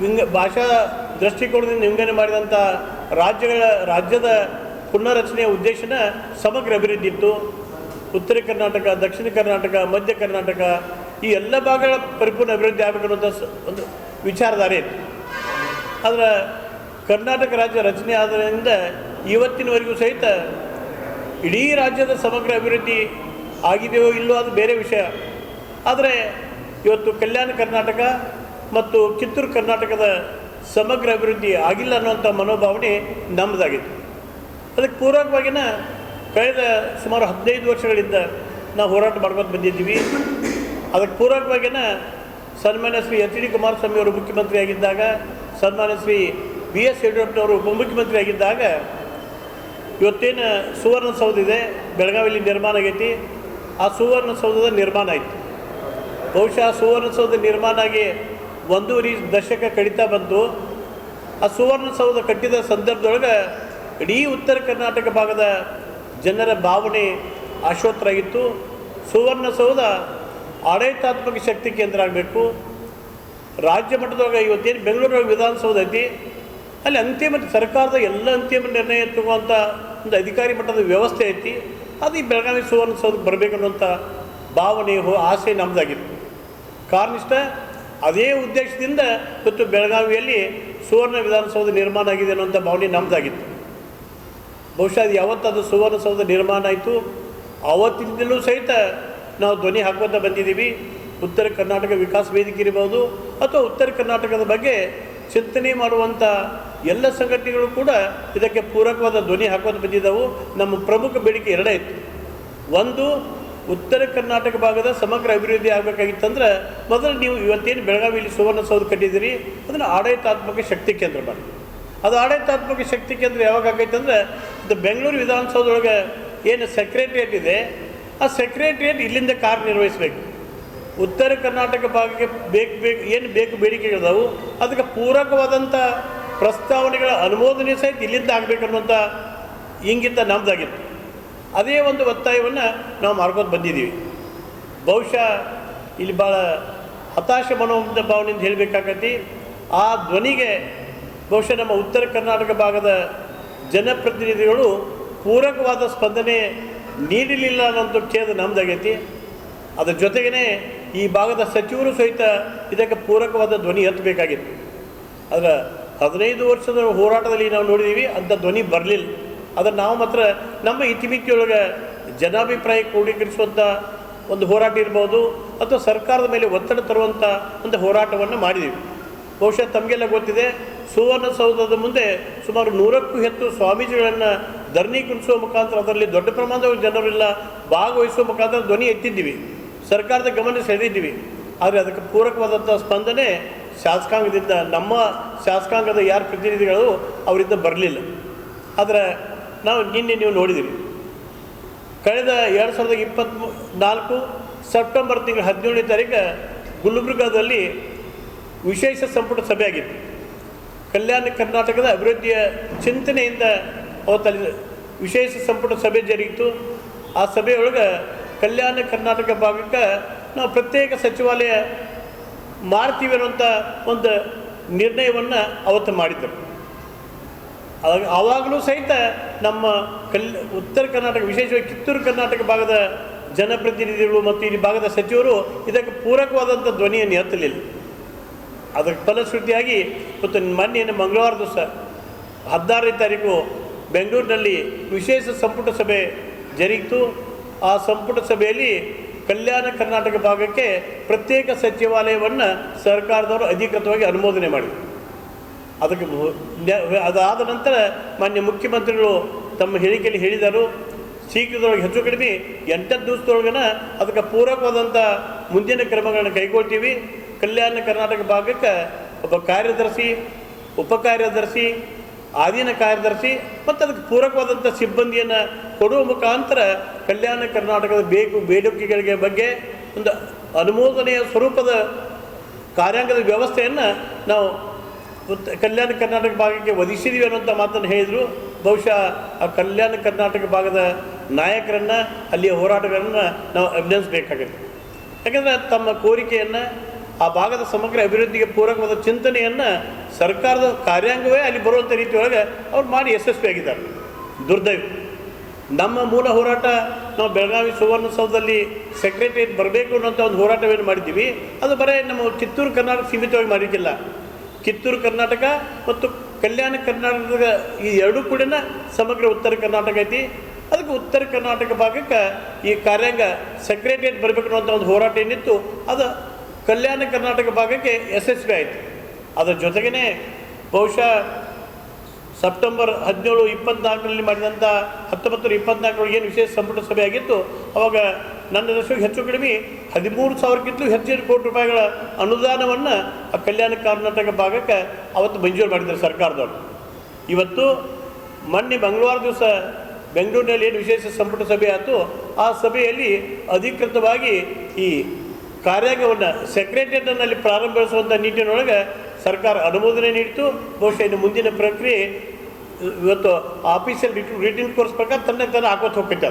Wing ಭಾಷಾ ದೃಷ್ಟಿಕೋನದಿಂದ ವಿಂಗಡಣೆ ಮಾಡಿದಂಥ ರಾಜ್ಯಗಳ, ರಾಜ್ಯದ ಪುನರ್ರಚನೆಯ ಉದ್ದೇಶನ ಸಮಗ್ರ ಅಭಿವೃದ್ಧಿ ಇತ್ತು. ಉತ್ತರ ಕರ್ನಾಟಕ, ದಕ್ಷಿಣ ಕರ್ನಾಟಕ, ಮಧ್ಯ ಕರ್ನಾಟಕ ಈ ಎಲ್ಲ ಭಾಗಗಳ ಪರಿಪೂರ್ಣ ಅಭಿವೃದ್ಧಿ ಆಗಬೇಕನ್ನುವಂಥ ಒಂದು ವಿಚಾರಧಾರೆ ಇತ್ತು. ಆದರೆ ಕರ್ನಾಟಕ ರಾಜ್ಯ ರಚನೆ ಆದ್ದರಿಂದ ಇವತ್ತಿನವರೆಗೂ ಸಹಿತ ಇಡೀ ರಾಜ್ಯದ ಸಮಗ್ರ ಅಭಿವೃದ್ಧಿ ಆಗಿದೆಯೋ ಇಲ್ಲೋ ಅದು ಬೇರೆ ವಿಷಯ. ಆದರೆ ಇವತ್ತು ಕಲ್ಯಾಣ ಕರ್ನಾಟಕ ಮತ್ತು ಕಿತ್ತೂರು ಕರ್ನಾಟಕದ ಸಮಗ್ರ ಅಭಿವೃದ್ಧಿ ಆಗಿಲ್ಲ ಅನ್ನುವಂಥ ಮನೋಭಾವನೆ ನಮ್ಮದಾಗಿತ್ತು. ಅದಕ್ಕೆ ಪೂರಕವಾಗಿನ ಕಳೆದ ಸುಮಾರು ಹದಿನೈದು ವರ್ಷಗಳಿಂದ ನಾವು ಹೋರಾಟ ಮಾಡ್ಕೊಂಡು ಬಂದಿದ್ದೀವಿ. ಅದಕ್ಕೆ ಪೂರಕವಾಗಿನ ಸನ್ಮಾನ್ಯ ಶ್ರೀ ಎಚ್ ಡಿ ಕುಮಾರಸ್ವಾಮಿ ಅವರು ಮುಖ್ಯಮಂತ್ರಿ ಆಗಿದ್ದಾಗ, ಸನ್ಮಾನ್ಯ ಶ್ರೀ ಬಿ ಎಸ್ ಯಡಿಯೂರಪ್ಪನವರು ಉಪಮುಖ್ಯಮಂತ್ರಿ ಆಗಿದ್ದಾಗ, ಇವತ್ತೇನು ಸುವರ್ಣಸೌಧ ಇದೆ ಬೆಳಗಾವಿಯಲ್ಲಿ ನಿರ್ಮಾಣ ಆಗೈತಿ. ಆ ಸುವರ್ಣಸೌಧದ ನಿರ್ಮಾಣ ಆಯಿತು. ಬಹುಶಃ ಸುವರ್ಣಸೌಧ ನಿರ್ಮಾಣ ಆಗಿ ಒಂದೂವರೆ ದಶಕ ಕಡಿತಾ ಬಂತು ಆ ಸುವರ್ಣಸೌಧ ಕಟ್ಟಿದ ಸಂದರ್ಭದೊಳಗೆ ಇಡೀ ಉತ್ತರ ಕರ್ನಾಟಕ ಭಾಗದ ಜನರ ಭಾವನೆ ಆಶೋತ್ತರಾಗಿತ್ತು ಸುವರ್ಣಸೌಧ ಆಡಳಿತಾತ್ಮಕ ಶಕ್ತಿ ಕೇಂದ್ರ ಆಗಬೇಕು. ರಾಜ್ಯ ಮಟ್ಟದೊಳಗೆ ಇವತ್ತೇನು ಬೆಂಗಳೂರೊಳಗೆ ವಿಧಾನಸೌಧ ಐತಿ, ಅಲ್ಲಿ ಅಂತಿಮ ಸರ್ಕಾರದ ಎಲ್ಲ ಅಂತಿಮ ನಿರ್ಣಯ ತಗೋವಂಥ ಒಂದು ಅಧಿಕಾರಿ ಮಟ್ಟದ ವ್ಯವಸ್ಥೆ ಐತಿ. ಅದು ಈ ಬೆಳಗಾವಿ ಸುವರ್ಣಸೌಧಕ್ಕೆ ಬರಬೇಕು ಅನ್ನುವಂಥ ಭಾವನೆ, ಹೋ, ಆಸೆ ನಮ್ಮದಾಗಿತ್ತು ಕಾರಣಿಷ್ಟ ಅದೇ ಉದ್ದೇಶದಿಂದ ಇವತ್ತು ಬೆಳಗಾವಿಯಲ್ಲಿ ಸುವರ್ಣ ವಿಧಾನಸೌಧ ನಿರ್ಮಾಣ ಆಗಿದೆ ಅನ್ನೋಂಥ ಭಾವನೆ ನಮ್ಮದಾಗಿತ್ತು ಬಹುಶಃ ಅದು ಯಾವತ್ತದು ಸುವರ್ಣಸೌಧ ನಿರ್ಮಾಣ ಆಯಿತು. ಆವತ್ತಿನಿಂದಲೂ ಸಹಿತ ನಾವು ಧ್ವನಿ ಹಾಕುವಂತ ಬಂದಿದ್ದೀವಿ. ಉತ್ತರ ಕರ್ನಾಟಕ ವಿಕಾಸ ವೇದಿಕೆ ಇರಬಹುದು ಅಥವಾ ಉತ್ತರ ಕರ್ನಾಟಕದ ಬಗ್ಗೆ ಚಿಂತನೆ ಮಾಡುವಂಥ ಎಲ್ಲ ಸಂಘಟನೆಗಳು ಕೂಡ ಇದಕ್ಕೆ ಪೂರಕವಾದ ಧ್ವನಿ ಹಾಕೋದು ಬಂದಿದ್ದವು. ನಮ್ಮ ಪ್ರಮುಖ ಬೇಡಿಕೆ ಎರಡೇ ಇತ್ತು. ಒಂದು ಉತ್ತರ ಕರ್ನಾಟಕ ಭಾಗದ ಸಮಗ್ರ ಅಭಿವೃದ್ಧಿ ಆಗಬೇಕಾಗಿತ್ತಂದ್ರೆ ಮೊದಲು ನೀವು ಇವತ್ತೇನು ಬೆಳಗಾವಿಯಲ್ಲಿ ಸುವರ್ಣಸೌಧ ಕಟ್ಟಿದ್ದೀರಿ, ಅದನ್ನು ಆಡಳಿತಾತ್ಮಕ ಶಕ್ತಿ ಕೇಂದ್ರ ಮಾಡಿ. ಅದು ಆಡಳಿತಾತ್ಮಕ ಶಕ್ತಿ ಕೇಂದ್ರ ಯಾವಾಗ ಆಗೈತೆ ಅಂದರೆ ಬೆಂಗಳೂರು ವಿಧಾನಸೌಧದೊಳಗೆ ಏನು ಸೆಕ್ರೆಟ್ರಿಯೇಟ್ ಇದೆ, ಆ ಸೆಕ್ರೆಟ್ರಿಯೇಟ್ ಇಲ್ಲಿಂದ ಕಾರ್ಯನಿರ್ವಹಿಸಬೇಕು ಉತ್ತರ ಕರ್ನಾಟಕ ಭಾಗಕ್ಕೆ ಬೇಕು ಬೇಕು, ಏನು ಬೇಕು ಬೇಡಿಕೆಗಳಿದಾವು ಅದಕ್ಕೆ ಪೂರಕವಾದಂಥ ಪ್ರಸ್ತಾವನೆಗಳ ಅನುಮೋದನೆ ಸಹಿತ ಇಲ್ಲಿಂದ ಆಗಬೇಕನ್ನುವಂಥ ಇಂಗಿತ ನಮ್ಮದಾಗಿತ್ತು ಅದೇ ಒಂದು ಒತ್ತಾಯವನ್ನು ನಾವು ಮಾಡ್ಕೊಂಡು ಬಂದಿದ್ದೀವಿ. ಬಹುಶಃ ಇಲ್ಲಿ ಭಾಳ ಹತಾಶ ಮನೋಭಾವದಿಂದ ಭಾವನೆಯಿಂದ ಹೇಳಬೇಕಾಗತ್ತಿ ಆ ಧ್ವನಿಗೆ ಬಹುಶಃ ನಮ್ಮ ಉತ್ತರ ಕರ್ನಾಟಕ ಭಾಗದ ಜನಪ್ರತಿನಿಧಿಗಳು ಪೂರಕವಾದ ಸ್ಪಂದನೆ ನೀಡಲಿಲ್ಲ ಅನ್ನೋಂಥ ಖೇದ ನಮ್ಮದಾಗೈತಿ ಅದರ ಜೊತೆಗೇ ಈ ಭಾಗದ ಸಚಿವರು ಸಹಿತ ಇದಕ್ಕೆ ಪೂರಕವಾದ ಧ್ವನಿ ಹತ್ತಬೇಕಾಗಿತ್ತು ಅದರ ಹದಿನೈದು ವರ್ಷದ ಹೋರಾಟದಲ್ಲಿ ನಾವು ನೋಡಿದ್ದೀವಿ ಅಂಥ ಧ್ವನಿ ಬರಲಿಲ್ಲ. ಅದನ್ನು ನಾವು ಮಾತ್ರ ನಮ್ಮ ಇತಿಮಿತಿಯೊಳಗೆ ಜನಾಭಿಪ್ರಾಯ ಕ್ರೋಢೀಕರಿಸುವಂಥ ಒಂದು ಹೋರಾಟ ಇರ್ಬೋದು ಅಥವಾ ಸರ್ಕಾರದ ಮೇಲೆ ಒತ್ತಡ ತರುವಂಥ ಒಂದು ಹೋರಾಟವನ್ನು ಮಾಡಿದ್ದೀವಿ ಬಹುಶಃ ತಮಗೆಲ್ಲ ಗೊತ್ತಿದೆ ಸುವರ್ಣಸೌಧದ ಮುಂದೆ ಸುಮಾರು ನೂರಕ್ಕೂ ಹೆಚ್ಚು ಸ್ವಾಮೀಜಿಗಳನ್ನು ಧರಣಿ ಕುಣಿಸುವ ಮುಖಾಂತರ ಅದರಲ್ಲಿ ದೊಡ್ಡ ಪ್ರಮಾಣದ ಜನರೆಲ್ಲ ಭಾಗವಹಿಸುವ ಮುಖಾಂತರ ಧ್ವನಿ ಎತ್ತಿದ್ದೀವಿ. ಸರ್ಕಾರದ ಗಮನ ಸೆಳೆದಿದ್ದೀವಿ. ಆದರೆ ಅದಕ್ಕೆ ಪೂರಕವಾದಂಥ ಸ್ಪಂದನೆ ಶಾಸಕಾಂಗದಿಂದ ನಮ್ಮ ಶಾಸಕಾಂಗದ ಯಾರು ಪ್ರತಿನಿಧಿಗಳು ಅವರಿಂದ ಬರಲಿಲ್ಲ. ಆದರೆ ನಾವು ನಿನ್ನೆ ನೀವು ನೋಡಿದ್ದೀವಿ ಕಳೆದ ಎರಡು ಸಾವಿರದ ಇಪ್ಪತ್ತ್ ನಾಲ್ಕು ಸೆಪ್ಟೆಂಬರ್ ತಿಂಗಳ ಹದಿನೇಳನೇ ತಾರೀಕು ಗುಲ್ಬರ್ಗಾದಲ್ಲಿ ವಿಶೇಷ ಸಂಪುಟ ಸಭೆ ಆಗಿತ್ತು. ಕಲ್ಯಾಣ ಕರ್ನಾಟಕದ ಅಭಿವೃದ್ಧಿಯ ಚಿಂತನೆಯಿಂದ ಅವತ್ತಲ್ಲಿ ವಿಶೇಷ ಸಂಪುಟ ಸಭೆ ಜರುಗಿತು ಆ ಸಭೆಯೊಳಗೆ ಕಲ್ಯಾಣ ಕರ್ನಾಟಕ ಭಾಗಕ್ಕೆ ನಾವು ಪ್ರತ್ಯೇಕ ಸಚಿವಾಲಯ ಮಾಡ್ತೀವಿ ಅನ್ನುವಂಥ ಒಂದು ನಿರ್ಣಯವನ್ನು ಅವತ್ತು ಮಾಡಿದ್ದರು. ಆವಾಗ ಆವಾಗಲೂ ಸಹಿತ ನಮ್ಮ ಕಲ್, ಉತ್ತರ ಕರ್ನಾಟಕ, ವಿಶೇಷವಾಗಿ ಕಿತ್ತೂರು ಕರ್ನಾಟಕ ಭಾಗದ ಜನಪ್ರತಿನಿಧಿಗಳು ಮತ್ತು ಈ ಭಾಗದ ಸಚಿವರು ಇದಕ್ಕೆ ಪೂರಕವಾದಂಥ ಧ್ವನಿಯನ್ನು ಎತ್ತಲಿಲ್ಲ. ಅದಕ್ಕೆ ಫಲಶ್ರುತಿಯಾಗಿ ಮತ್ತು ಮೊನ್ನೆ ಮಂಗಳವಾರ ದಿವಸ ಹದಿನಾರನೇ ತಾರೀಕು ಬೆಂಗಳೂರಿನಲ್ಲಿ ವಿಶೇಷ ಸಂಪುಟ ಸಭೆ ಜರುಗಿತು ಆ ಸಂಪುಟ ಸಭೆಯಲ್ಲಿ ಕಲ್ಯಾಣ ಕರ್ನಾಟಕ ಭಾಗಕ್ಕೆ ಪ್ರತ್ಯೇಕ ಸಚಿವಾಲಯವನ್ನು ಸರ್ಕಾರದವರು ಅಧಿಕೃತವಾಗಿ ಅನುಮೋದನೆ ಮಾಡಿದರು. ಅದಕ್ಕೆ ಅದಾದ ನಂತರ ಮಾನ್ಯ ಮುಖ್ಯಮಂತ್ರಿಗಳು ತಮ್ಮ ಹೇಳಿಕೆಯಲ್ಲಿ ಹೇಳಿದರು, ಶೀಘ್ರದೊಳಗೆ ಹೆಚ್ಚು ಕಡಿಮೆ ಎಂಟತ್ತು ದಿವಸದೊಳಗನ ಅದಕ್ಕೆ ಪೂರಕವಾದಂಥ ಮುಂದಿನ ಕ್ರಮಗಳನ್ನು ಕೈಗೊಳ್ತೀವಿ. ಕಲ್ಯಾಣ ಕರ್ನಾಟಕ ಭಾಗಕ್ಕೆ ಒಬ್ಬ ಕಾರ್ಯದರ್ಶಿ, ಉಪ ಕಾರ್ಯದರ್ಶಿ, ಆಧೀನ ಕಾರ್ಯದರ್ಶಿ ಮತ್ತು ಅದಕ್ಕೆ ಪೂರಕವಾದಂಥ ಸಿಬ್ಬಂದಿಯನ್ನು ಕೊಡುವ ಮುಖಾಂತರ ಕಲ್ಯಾಣ ಕರ್ನಾಟಕದ ಬೇಕು ಬೇಡಿಕೆಗಳಿಗೆ ಬಗ್ಗೆ ಒಂದು ಅನುಮೋದನೆಯ ಸ್ವರೂಪದ ಕಾರ್ಯಾಂಗದ ವ್ಯವಸ್ಥೆಯನ್ನು ನಾವು ಉತ್ತ- ಕಲ್ಯಾಣ ಕರ್ನಾಟಕ ಭಾಗಕ್ಕೆ ಒದಗಿಸಿದೀವಿ ಅನ್ನೋಂಥ ಮಾತನ್ನು ಹೇಳಿದರು. ಬಹುಶಃ ಆ ಕಲ್ಯಾಣ ಕರ್ನಾಟಕ ಭಾಗದ ನಾಯಕರನ್ನು, ಅಲ್ಲಿಯ ಹೋರಾಟಗಾರರನ್ನು ನಾವು ಅಭಿನಯಿಸಬೇಕಾಗುತ್ತೆ ಯಾಕಂದರೆ ತಮ್ಮ ಕೋರಿಕೆಯನ್ನು, ಆ ಭಾಗದ ಸಮಗ್ರ ಅಭಿವೃದ್ಧಿಗೆ ಪೂರಕವಾದ ಚಿಂತನೆಯನ್ನು ಸರ್ಕಾರದ ಕಾರ್ಯಾಂಗವೇ ಅಲ್ಲಿ ಬರುವಂಥ ರೀತಿಯೊಳಗೆ ಅವ್ರು ಮಾಡಿ ಯಶಸ್ವಿಯಾಗಿದ್ದಾರೆ ದುರ್ದೈವ. ನಮ್ಮ ಮೂಲ ಹೋರಾಟ, ನಾವು ಬೆಳಗಾವಿ ಸುವರ್ಣಸೌಧದಲ್ಲಿ ಸೆಕ್ರೆಟರಿಯೇಟ್ ಬರಬೇಕು ಅನ್ನೋಂಥ ಒಂದು ಹೋರಾಟವೇನು ಮಾಡಿದ್ದೀವಿ. ಅದು ಬರೀ ನಮ್ಮ ಕಿತ್ತೂರು ಕರ್ನಾಟಕ ಸೀಮಿತವಾಗಿ ಮಾಡಿದ್ದಿಲ್ಲ. ಕಿತ್ತೂರು ಕರ್ನಾಟಕ ಮತ್ತು ಕಲ್ಯಾಣ ಕರ್ನಾಟಕದ ಈ ಎರಡೂ ಕೂಡ ಸಮಗ್ರ ಉತ್ತರ ಕರ್ನಾಟಕ ಐತಿ. ಅದಕ್ಕೆ ಉತ್ತರ ಕರ್ನಾಟಕ ಭಾಗಕ್ಕೆ ಈ ಕಾರ್ಯಾಂಗ ಸೆಕ್ರೆಟರಿಯೇಟ್ ಬರಬೇಕು ಅನ್ನೋಂಥ ಒಂದು ಹೋರಾಟ ಏನಿತ್ತು, ಅದು ಕಲ್ಯಾಣ ಕರ್ನಾಟಕ ಭಾಗಕ್ಕೆ ಯಶಸ್ವಿ ಆಯಿತು. ಅದರ ಜೊತೆಗೇ ಬಹುಶಃ ಸೆಪ್ಟೆಂಬರ್ ಹದಿನೇಳು ಇಪ್ಪತ್ನಾಲ್ಕರಲ್ಲಿ ಮಾಡಿದಂಥ ಹತ್ತೊಂಬತ್ತು ಇಪ್ಪತ್ನಾಲ್ಕರೊಳಗೆ ಏನು ವಿಶೇಷ ಸಂಪುಟ ಸಭೆ ಆಗಿತ್ತು, ಅವಾಗ ನನ್ನ ದಶಕ್ಕೆ ಹೆಚ್ಚು ಕಡಿಮೆ ಹದಿಮೂರು ಸಾವಿರಕ್ಕಿಂತಲೂ ಹೆಚ್ಚಿನ ಕೋಟಿ ರೂಪಾಯಿಗಳ ಅನುದಾನವನ್ನು ಆ ಕಲ್ಯಾಣ ಕರ್ನಾಟಕ ಭಾಗಕ್ಕೆ ಅವತ್ತು ಮಂಜೂರು ಮಾಡಿದ್ದಾರೆ ಸರ್ಕಾರದವರು. ಇವತ್ತು ಮೊನ್ನೆ ಮಂಗಳವಾರ ದಿವಸ ಬೆಂಗಳೂರಿನಲ್ಲಿ ಏನು ವಿಶೇಷ ಸಂಪುಟ ಸಭೆ ಆಯಿತು, ಆ ಸಭೆಯಲ್ಲಿ ಅಧಿಕೃತವಾಗಿ ಈ ಕಾರ್ಯಾಂಗವನ್ನು ಸೆಕ್ರೆಟರಿಯೇಟ್ನಲ್ಲಿ ಪ್ರಾರಂಭಿಸುವಂಥ ನಿಟ್ಟಿನೊಳಗೆ ಸರ್ಕಾರ ಅನುಮೋದನೆ ನೀಡಿತು ಬಹುಶಃ ಇನ್ನು ಮುಂದಿನ ಪ್ರಕ್ರಿಯೆ ಇವತ್ತು ಆಫೀಸಲ್ಲಿ ರಿಟರ್ನ್ ಕೋರ್ಸ್ ಪ್ರಕಾರ ತನ್ನ ತನ್ನ ಹಾಕೋತ ಹೋಗ್ತೈತೆ